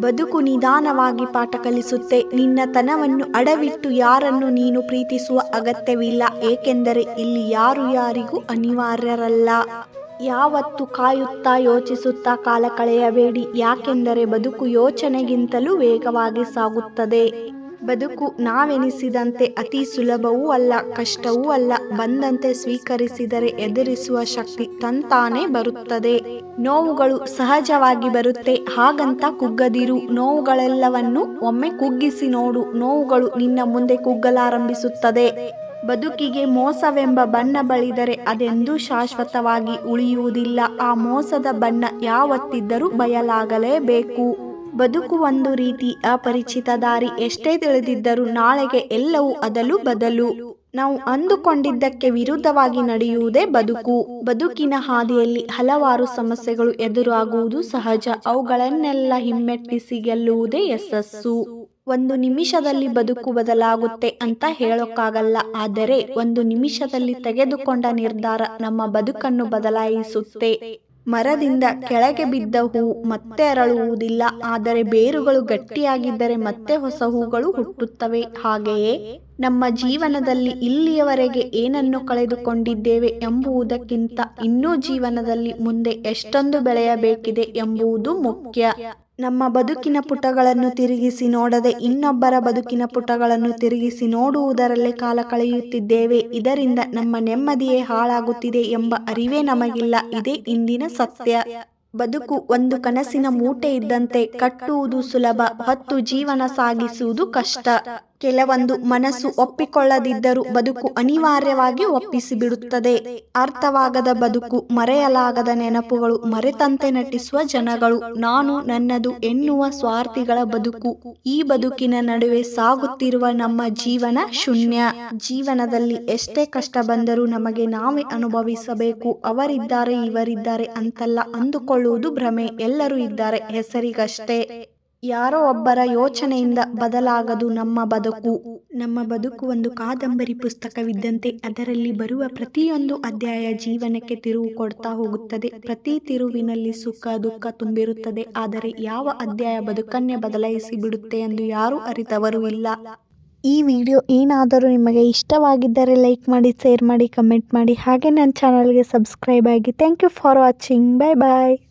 ಬದುಕು ನಿಧಾನವಾಗಿ ಪಾಠ ಕಲಿಸುತ್ತೆ. ನಿನ್ನ ತನವನ್ನು ಅಡವಿಟ್ಟು ಯಾರನ್ನು ನೀನು ಪ್ರೀತಿಸುವ ಅಗತ್ಯವಿಲ್ಲ. ಏಕೆಂದರೆ ಇಲ್ಲಿ ಯಾರು ಯಾರಿಗೂ ಅನಿವಾರ್ಯರಲ್ಲ. ಯಾವತ್ತು ಕಾಯುತ್ತಾ ಯೋಚಿಸುತ್ತಾ ಕಾಲ ಕಳೆಯಬೇಡಿ. ಯಾಕೆಂದರೆ ಬದುಕು ಯೋಚನೆಗಿಂತಲೂ ವೇಗವಾಗಿ ಸಾಗುತ್ತದೆ. ಬದುಕು ನಾವೆನಿಸಿದಂತೆ ಅತಿ ಸುಲಭವೂ ಅಲ್ಲ, ಕಷ್ಟವೂ ಅಲ್ಲ. ಬಂದಂತೆ ಸ್ವೀಕರಿಸಿದರೆ ಎದುರಿಸುವ ಶಕ್ತಿ ತಂತಾನೇ ಬರುತ್ತದೆ. ನೋವುಗಳು ಸಹಜವಾಗಿ ಬರುತ್ತೆ. ಹಾಗಂತ ಕುಗ್ಗದಿರು. ನೋವುಗಳೆಲ್ಲವನ್ನು ಒಮ್ಮೆ ಕುಗ್ಗಿಸಿ ನೋಡು. ನೋವುಗಳು ನಿನ್ನ ಮುಂದೆ ಕುಗ್ಗಲಾರಂಭಿಸುತ್ತದೆ. ಬದುಕಿಗೆ ಮೋಸವೆಂಬ ಬಣ್ಣ ಬಳಿದರೆ ಅದೆಂದೂ ಶಾಶ್ವತವಾಗಿ ಉಳಿಯುವುದಿಲ್ಲ. ಆ ಮೋಸದ ಬಣ್ಣ ಯಾವತ್ತಿದ್ದರೂ ಬಯಲಾಗಲೇಬೇಕು. ಬದುಕು ಒಂದು ರೀತಿ ಅಪರಿಚಿತ ದಾರಿ ಎಷ್ಟೇ ತಿಳಿದಿದ್ದರೂ ನಾಳೆಗೆ ಎಲ್ಲವೂ ಅದಲು ಬದಲು. ನಾವು ಅಂದುಕೊಂಡಿದ್ದಕ್ಕೆ ವಿರುದ್ಧವಾಗಿ ನಡೆಯುವುದೇ ಬದುಕು. ಬದುಕಿನ ಹಾದಿಯಲ್ಲಿ ಹಲವಾರು ಸಮಸ್ಯೆಗಳು ಎದುರಾಗುವುದು ಸಹಜ. ಅವುಗಳನ್ನೆಲ್ಲ ಹಿಮ್ಮೆಟ್ಟಿಸಿ ಗೆಲ್ಲುವುದೇ ಯಶಸ್ಸು. ಒಂದು ನಿಮಿಷದಲ್ಲಿ ಬದುಕು ಬದಲಾಗುತ್ತೆ ಅಂತ ಹೇಳೋಕ್ಕಾಗಲ್ಲ. ಆದರೆ ಒಂದು ನಿಮಿಷದಲ್ಲಿ ತೆಗೆದುಕೊಂಡ ನಿರ್ಧಾರ ನಮ್ಮ ಬದುಕನ್ನು ಬದಲಾಯಿಸುತ್ತೆ. ಮರದಿಂದ ಕೆಳಗೆ ಬಿದ್ದ ಹೂ ಮತ್ತೆ ಅರಳುವುದಿಲ್ಲ, ಆದರೆ ಬೇರುಗಳು ಗಟ್ಟಿಯಾಗಿದ್ದರೆ ಮತ್ತೆ ಹೊಸ ಹೂಗಳು ಹುಟ್ಟುತ್ತವೆ. ಹಾಗೆಯೇ ನಮ್ಮ ಜೀವನದಲ್ಲಿ ಇಲ್ಲಿಯವರೆಗೆ ಏನನ್ನು ಕಳೆದುಕೊಂಡಿದ್ದೇವೆ ಎಂಬುವುದಕ್ಕಿಂತ ಇನ್ನೂ ಜೀವನದಲ್ಲಿ ಮುಂದೆ ಎಷ್ಟೊಂದು ಬೆಳೆಯಬೇಕಿದೆ ಎಂಬುವುದು ಮುಖ್ಯ. ನಮ್ಮ ಬದುಕಿನ ಪುಟಗಳನ್ನು ತಿರುಗಿಸಿ ನೋಡದೆ ಇನ್ನೊಬ್ಬರ ಬದುಕಿನ ಪುಟಗಳನ್ನು ತಿರುಗಿಸಿ ನೋಡುವುದರಲ್ಲೇ ಕಾಲ ಕಳೆಯುತ್ತಿದ್ದೇವೆ. ಇದರಿಂದ ನಮ್ಮ ನೆಮ್ಮದಿಯೇ ಹಾಳಾಗುತ್ತಿದೆ ಎಂಬ ಅರಿವೇ ನಮಗಿಲ್ಲ. ಇದೇ ಇಂದಿನ ಸತ್ಯ. ಬದುಕು ಒಂದು ಕನಸಿನ ಮೂಟೆ ಇದ್ದಂತೆ ಕಟ್ಟುವುದು ಸುಲಭ. ಹತ್ತು ಜೀವನ ಸಾಗಿಸುವುದು ಕಷ್ಟ. ಕೆಲವೊಂದು ಮನಸ್ಸು ಒಪ್ಪಿಕೊಳ್ಳದಿದ್ದರೂ ಬದುಕು ಅನಿವಾರ್ಯವಾಗಿ ಒಪ್ಪಿಸಿಬಿಡುತ್ತದೆ. ಅರ್ಥವಾಗದ ಬದುಕು ಮರೆಯಲಾಗದ ನೆನಪುಗಳು ಮರೆತಂತೆ ನಟಿಸುವ ಜನಗಳು. ನಾನು ನನ್ನದು ಎನ್ನುವ ಸ್ವಾರ್ಥಿಗಳ ಬದುಕು ಈ ಬದುಕಿನ ನಡುವೆ ಸಾಗುತ್ತಿರುವ ನಮ್ಮ ಜೀವನ ಶೂನ್ಯ. ಜೀವನದಲ್ಲಿ ಎಷ್ಟೇ ಕಷ್ಟ ಬಂದರೂ ನಮಗೆ ನಾವೇ ಅನುಭವಿಸಬೇಕು. ಅವರಿದ್ದಾರೆ, ಇವರಿದ್ದಾರೆ ಅಂತಲ್ಲ ಅಂದುಕೊಳ್ಳುವುದು ಭ್ರಮೆ. ಎಲ್ಲರೂ ಇದ್ದಾರೆ, ಹೆಸರಿಗಷ್ಟೇ. ಯಾರೋ ಒಬ್ಬರ ಯೋಚನೆಯಿಂದ ಬದಲಾಗದು ನಮ್ಮ ಬದುಕು. ನಮ್ಮ ಬದುಕು ಒಂದು ಕಾದಂಬರಿ ಪುಸ್ತಕವಿದ್ದಂತೆ ಅದರಲ್ಲಿ ಬರುವ ಪ್ರತಿಯೊಂದು ಅಧ್ಯಾಯ ಜೀವನಕ್ಕೆ ತಿರುವು ಕೊಡ್ತಾ ಹೋಗುತ್ತದೆ. ಪ್ರತಿ ತಿರುವಿನಲ್ಲಿ ಸುಖ, ದುಃಖ ತುಂಬಿರುತ್ತದೆ. ಆದರೆ ಯಾವ ಅಧ್ಯಾಯ ಬದುಕನ್ನೇ ಬದಲಾಯಿಸಿ ಬಿಡುತ್ತೆ ಎಂದು ಯಾರೂ ಅರಿತವರು ಇಲ್ಲ. ಈ ವಿಡಿಯೋ ಏನಾದರೂ ನಿಮಗೆ ಇಷ್ಟವಾಗಿದ್ದರೆ ಲೈಕ್ ಮಾಡಿ, ಶೇರ್ ಮಾಡಿ, ಕಮೆಂಟ್ ಮಾಡಿ. ಹಾಗೆ ನನ್ನ ಚಾನಲ್ಗೆ ಸಬ್ಸ್ಕ್ರೈಬ್ ಆಗಿ. Thank you for watching. Bye bye